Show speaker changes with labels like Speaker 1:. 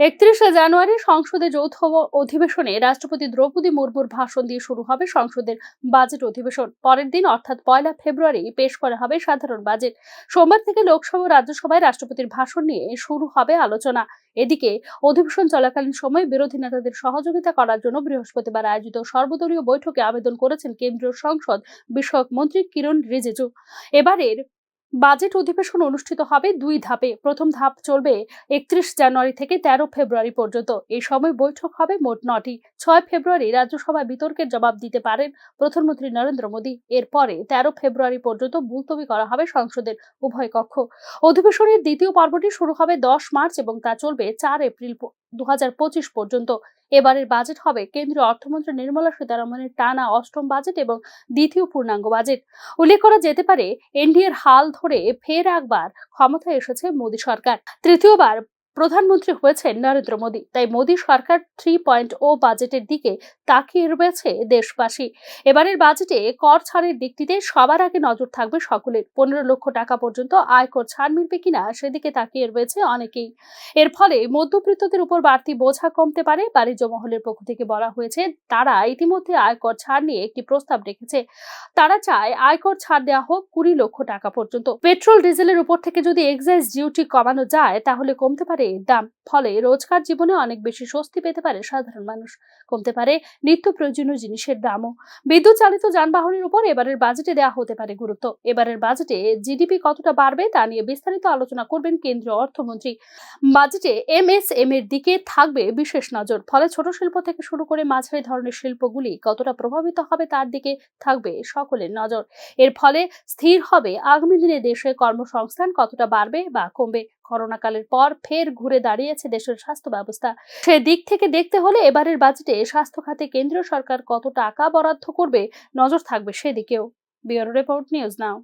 Speaker 1: একত্রিশে জানুয়ারি সংসদে যৌথ অধিবেশনে রাষ্ট্রপতি দ্রৌপদী মুর্মুর ভাষণ দিয়ে শুরু হবে সংসদের বাজেট অধিবেশন। পরের দিন, অর্থাৎ পয়লা ফেব্রুয়ারি, পেশ করা হবে সাধারণ বাজেট। সোমবার থেকে লোকসভা রাজ্যসভায় রাষ্ট্রপতির ভাষণ নিয়ে শুরু হবে আলোচনা। এদিকে, অধিবেশন চলাকালীন সময় বিরোধী নেতাদের সহযোগিতা করার জন্য বৃহস্পতিবার আয়োজিত সর্বদলীয় বৈঠকে আবেদন করেছেন কেন্দ্রীয় সংসদ বিষয়ক মন্ত্রী কিরণ রিজিজু। এবারের বাজেট অধিবেশন অনুষ্ঠিত হবে দুই ধাপে। প্রথম ধাপ চলবে একত্রিশ জানুয়ারি থেকে তেরো ফেব্রুয়ারি পর্যন্ত। এই সময় বৈঠক হবে মোট নটি। ছয় ফেব্রুয়ারি রাজ্যসভায় বিতর্কের জবাব দিতে পারেন প্রধানমন্ত্রী নরেন্দ্র মোদী। এরপরে তেরো ফেব্রুয়ারি পর্যন্ত মুলতবি করা হবে সংসদের উভয় কক্ষ। অধিবেশনের দ্বিতীয় পর্বটি শুরু হবে দশ মার্চ এবং তা চলবে চার এপ্রিল দু হাজার পঁচিশ পর্যন্ত। এবারের বাজেট হবে কেন্দ্রীয় অর্থমন্ত্রী নির্মলা সীতারামনের টানা অষ্টম বাজেট এবং দ্বিতীয় পূর্ণাঙ্গ বাজেট। উল্লেখ করা যেতে পারে, এনডিএর হাল ধরে ফের একবার ক্ষমতায় এসেছে মোদী সরকার। তৃতীয়বার প্রধানমন্ত্রী হয়েছেন নরেন্দ্র মোদী, তাই মোদী সরকার থ্রি পয়েন্ট ও বাজেটের দিকে তাকিয়ে রয়েছে দেশবাসী। এবারের বাজেটে কর ছাড়ের দিকটিতে সবার আগে নজর থাকবে সকলের। পনেরো লক্ষ টাকা পর্যন্ত আয়কর ছাড় মিলবে কিনা সেদিকে তাকিয়ে রয়েছে অনেকেই। এর ফলে মধ্যবিত্তদের উপর বাড়তি বোঝা কমতে পারে। বাণিজ্য মহলের পক্ষ থেকে বলা হয়েছে, তারা ইতিমধ্যে আয়কর ছাড় নিয়ে একটি প্রস্তাব রেখেছে। তারা চায় আয়কর ছাড় দেওয়া হোক কুড়ি লক্ষ টাকা পর্যন্ত। পেট্রোল, ডিজেলের উপর থেকে যদি এক্সাইজ ডিউটি কমানো যায়, তাহলে কমতে পারে এর দাম, ফলে রোজকার জীবনে অনেক বেশি স্বস্তি পেতে পারে সাধারণ মানুষ। কমতে পারে নিত্য প্রয়োজনীয় জিনিসের দামও। বিদ্যুৎ চালিত যানবাহনের উপর এবারের বাজেটে দেওয়া হতে পারে গুরুত্ব। এবারের বাজেটে জিডিপি কতটা বাড়বে তা নিয়ে বিস্তারিত আলোচনা করবেন কেন্দ্রীয় অর্থমন্ত্রী। বাজেটে এম এমএসএম এর দিকে থাকবে বিশেষ নজর, ফলে ছোট শিল্প থেকে শুরু করে মাঝারি ধরনের শিল্পগুলি কতটা প্রভাবিত হবে তার দিকে থাকবে সকলের নজর। এর ফলে স্থির হবে আগামী দিনে দেশে কর্মসংস্থান কতটা বাড়বে বা কমবে। করোনাকালের পর ফের ঘুরে দাঁড়িয়েছে দেশের স্বাস্থ্য ব্যবস্থা। সে দিক থেকে দেখতে হলে এবারের বাজেটে স্বাস্থ্য খাতে কেন্দ্রীয় সরকার কত টাকা বরাদ্দ করবে, নজর থাকবে সেদিকেও। Bureau report news now.